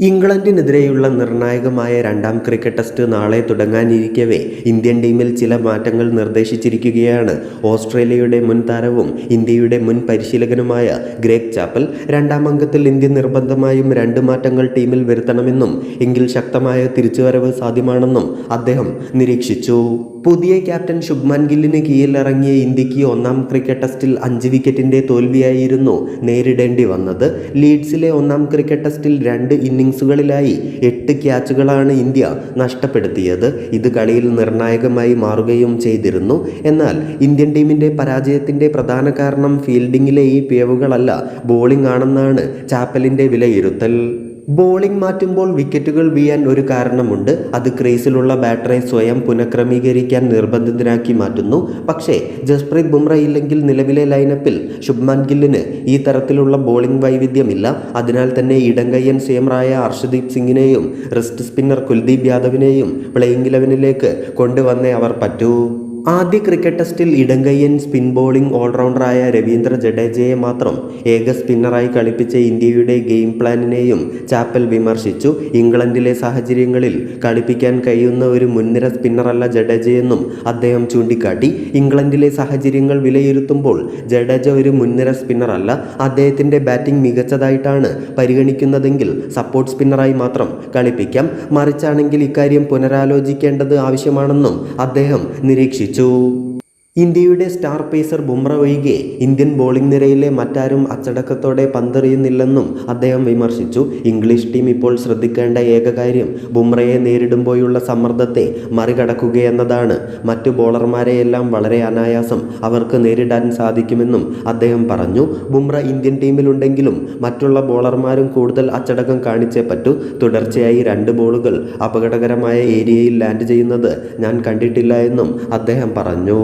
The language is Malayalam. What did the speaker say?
ഇംഗ്ലണ്ടിനെതിരെയുള്ള നിർണായകമായ രണ്ടാം ക്രിക്കറ്റ് ടെസ്റ്റ് നാളെ തുടങ്ങാനിരിക്കവേ. ഇന്ത്യൻ ടീമിൽ ചില മാറ്റങ്ങൾ നിർദ്ദേശിച്ചിരിക്കുകയാണ്. ഓസ്ട്രേലിയയുടെ മുൻ താരവും ഇന്ത്യയുടെ മുൻ പരിശീലകനുമായ ഗ്രേഗ് ചാപ്പൽ രണ്ടാം അംഗത്തിൽ ഇന്ത്യ നിർബന്ധമായും രണ്ട് മാറ്റങ്ങൾ ടീമിൽ വരുത്തണമെന്നും എങ്കിൽ ശക്തമായ തിരിച്ചുവരവ് സാധ്യമാണെന്നും അദ്ദേഹം നിരീക്ഷിച്ചു. പുതിയ ക്യാപ്റ്റൻ ശുഭ്മാൻ ഗില്ലിന് കീഴിലിറങ്ങിയ ഇന്ത്യയ്ക്ക് ഒന്നാം ക്രിക്കറ്റ് ടെസ്റ്റിൽ അഞ്ച് വിക്കറ്റിന്റെ തോൽവിയായിരുന്നു നേരിടേണ്ടി വന്നത്. ലീഡ്സിലെ ഒന്നാം ക്രിക്കറ്റ് ടെസ്റ്റിൽ രണ്ട് ഇന്നിങ്സുകളിലായി എട്ട് ക്യാച്ചുകളാണ് ഇന്ത്യ നഷ്ടപ്പെടുത്തിയത്. ഇത് കളിയിൽ നിർണായകമായി മാറുകയും ചെയ്തിരുന്നു. എന്നാൽ ഇന്ത്യൻ ടീമിന്റെ പരാജയത്തിന്റെ പ്രധാന കാരണം ഫീൽഡിങ്ങിലെ ഈ പിഴവുകളല്ല ബോളിംഗ് ആണെന്നാണ് ചാപ്പലിന്റെ വിലയിരുത്തൽ. ബോളിംഗ് മാറ്റുമ്പോൾ വിക്കറ്റുകൾ വീഴാൻ ഒരു കാരണമുണ്ട്. അത് ക്രീസിലുള്ള ബാറ്ററെ സ്വയം പുനഃക്രമീകരിക്കാൻ നിർബന്ധിതനാക്കി മാറ്റുന്നു. പക്ഷേ ജസ്പ്രീത് ബുംറ ഇല്ലെങ്കിൽ നിലവിലെ ലൈനപ്പിൽ ശുഭ്മാൻ ഗില്ലിന് ഈ തരത്തിലുള്ള ബോളിംഗ് വൈവിധ്യമില്ല. അതിനാൽ തന്നെ ഇടങ്കയ്യൻ സേമറായ അർഷദീപ് സിംഗിനെയും റിസ്റ്റ് സ്പിന്നർ കുൽദീപ് യാദവിനെയും പ്ലേയിങ് ഇലവനിലേക്ക് കൊണ്ടുവന്നേ അവർ പറ്റൂ. ആദ്യ ക്രിക്കറ്റ് ടെസ്റ്റിൽ ഇടങ്കയ്യൻ സ്പിൻ ബോളിംഗ് ഓൾറൗണ്ടറായ രവീന്ദ്ര ജഡേജയെ മാത്രം ഏക സ്പിന്നറായി കളിപ്പിച്ച ഇന്ത്യയുടെ ഗെയിം പ്ലാനിനെയും ചാപ്പൽ വിമർശിച്ചു. ഇംഗ്ലണ്ടിലെ സാഹചര്യങ്ങളിൽ കളിപ്പിക്കാൻ കഴിയുന്ന ഒരു മുൻനിര സ്പിന്നറല്ല ജഡേജയെന്നും അദ്ദേഹം ചൂണ്ടിക്കാട്ടി. ഇംഗ്ലണ്ടിലെ സാഹചര്യങ്ങൾ വിലയിരുത്തുമ്പോൾ ജഡേജ ഒരു മുൻനിര സ്പിന്നറല്ല. അദ്ദേഹത്തിന്റെ ബാറ്റിംഗ് മികച്ചതായിട്ടാണ് പരിഗണിക്കുന്നതെങ്കിൽ സപ്പോർട്ട് സ്പിന്നറായി മാത്രം കളിപ്പിക്കാം. മറിച്ചാണെങ്കിൽ ഇക്കാര്യം പുനരാലോചിക്കേണ്ടത് ആവശ്യമാണെന്നും അദ്ദേഹം നിരീക്ഷിച്ചു. zu ഇന്ത്യയുടെ സ്റ്റാർ പേസർ ബുംറ ഒഴികെ ഇന്ത്യൻ ബോളിംഗ് നിരയിലെ മറ്റാരും അച്ചടക്കത്തോടെ പന്തെറിയുന്നില്ലെന്നും അദ്ദേഹം വിമർശിച്ചു. ഇംഗ്ലീഷ് ടീം ഇപ്പോൾ ശ്രദ്ധിക്കേണ്ട ഏക കാര്യം ബുംറയെ നേരിടുമ്പോഴുള്ള സമ്മർദ്ദത്തെ മറികടക്കുകയെന്നതാണ്. മറ്റു ബോളർമാരെയെല്ലാം വളരെ അനായാസം അവർക്ക് നേരിടാൻ സാധിക്കുമെന്നും അദ്ദേഹം പറഞ്ഞു. ബുംറ ഇന്ത്യൻ ടീമിലുണ്ടെങ്കിലും മറ്റുള്ള ബോളർമാരും കൂടുതൽ അച്ചടക്കം കാണിച്ചേ പറ്റൂ. തുടർച്ചയായി രണ്ട് ബോളുകൾ അപകടകരമായ ഏരിയയിൽ ലാൻഡ് ചെയ്യുന്നത് ഞാൻ കണ്ടിട്ടില്ല എന്നും അദ്ദേഹം പറഞ്ഞു.